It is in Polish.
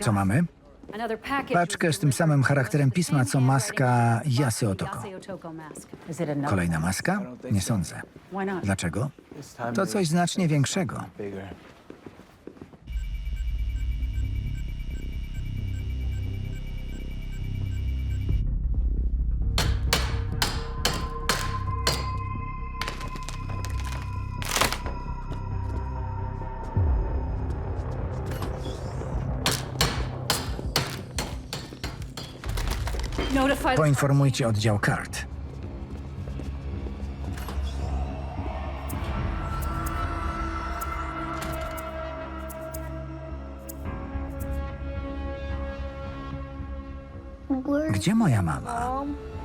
Co mamy? Paczkę z tym samym charakterem pisma, co maska Yasy Otoko. Kolejna maska? Nie sądzę. Dlaczego? To coś znacznie większego. Poinformujcie oddział kart. Gdzie moja mama? mom?